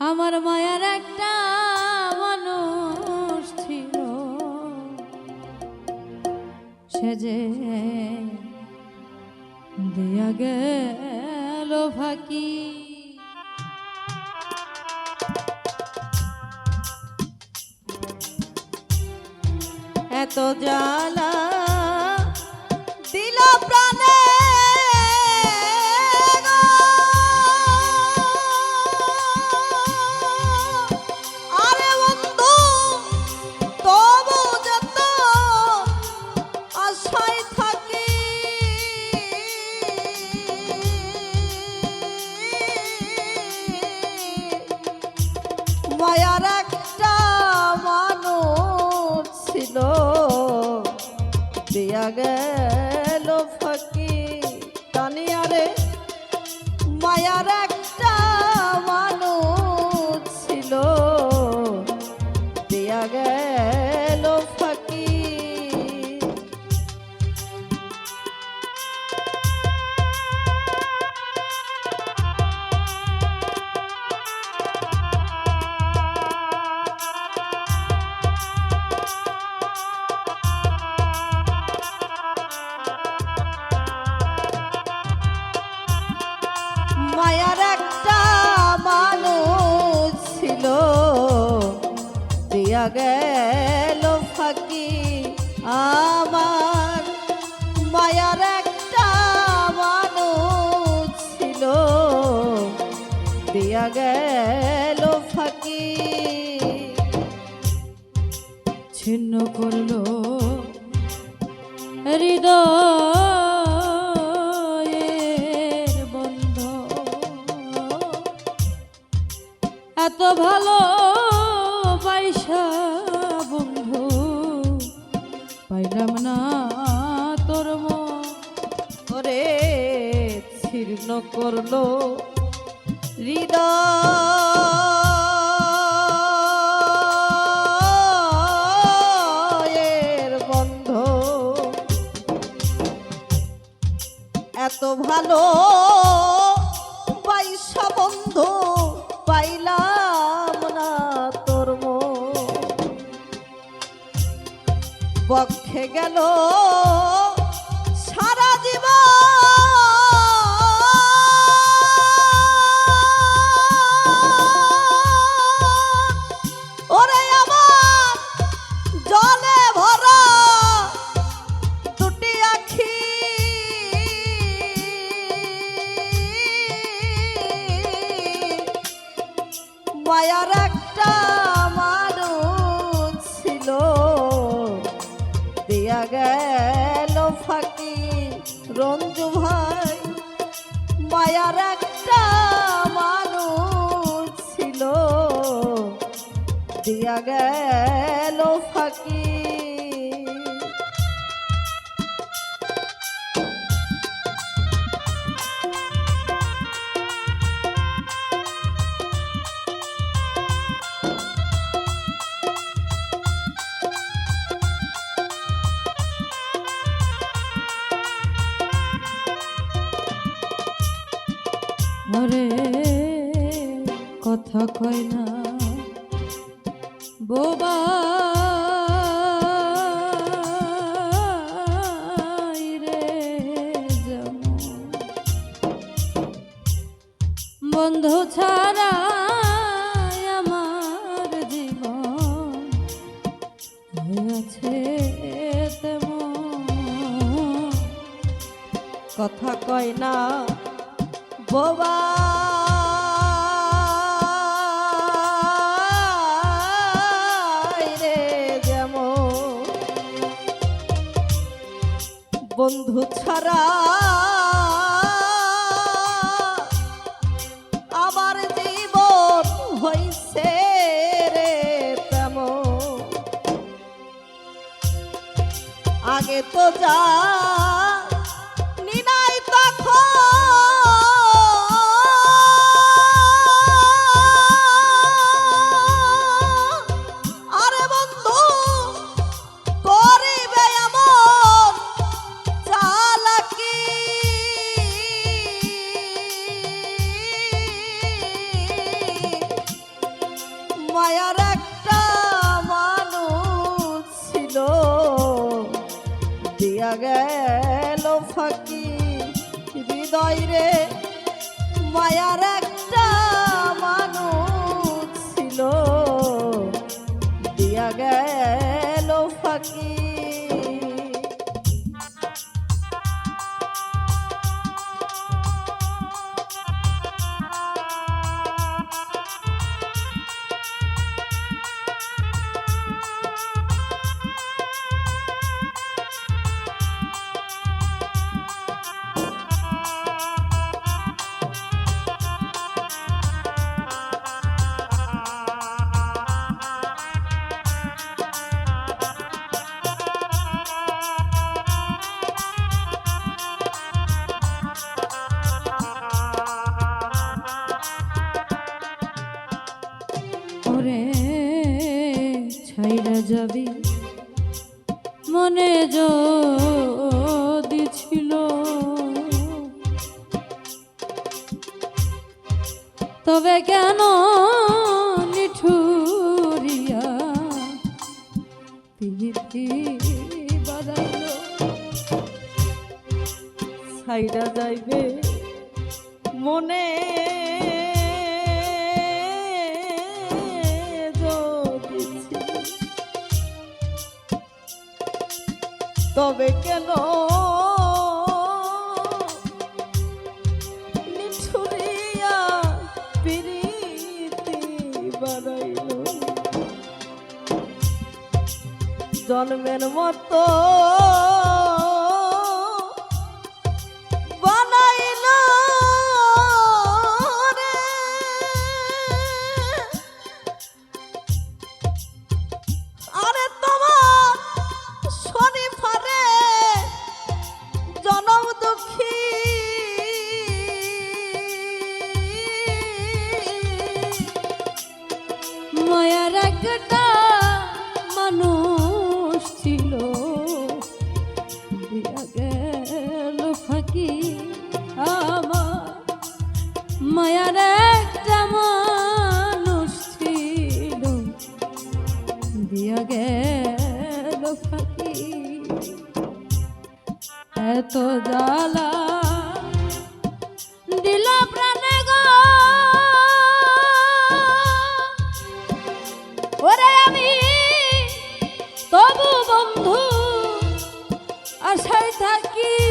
আমার মায়ার একটা মানুষ ছিল। সে যে দিয়া গেল ফাঁকি। এত জ্বালা দিয়া গেল দিয়া গেল ফাঁকি। আমার মায়ার একটা মানুষ ছিল। দিয়া গেল ফাঁকি। ছিন্ন করল হৃদয়ের বন্ধ। এত ভালো মরে ছিন্ন করল হৃদয়ের বন্ধ এত ভালো পয়সা বন্ধু পাইলাম না তোর। পক্ষে গেল মায়ার একটা মানুষ ছিল। দিয়া গেল ফাঁকি, রঞ্জু ভাই। মায়ার একটা মানুষ ছিল। দিয়া গেল ফাঁকি মরে কথা কয় না। বোবা বন্ধু ছাড়া আমার জীবন হয়েছে তেমন। কথা কয় না। বোবা রে যেমন বন্ধু ছাড়া আমার জীবন হইছে রে তেমন। আগে তো যা গেল ফাঁকি হৃদয় রে মায়ার একটা যাবি? মনে যদি ছিল। তবে কেন নিঠুরিয়া পিহিতি বাড়াইল ছাইরা যাইবে মনে তবে কেন? নিঠুরিয়া প্রীতি বাড়াইল। জন্মের মতো গেল ফাঁকি। এত জ্বালা দিল প্রাণে গো। ওরে আমি তবু বন্ধু আশায় থাকি।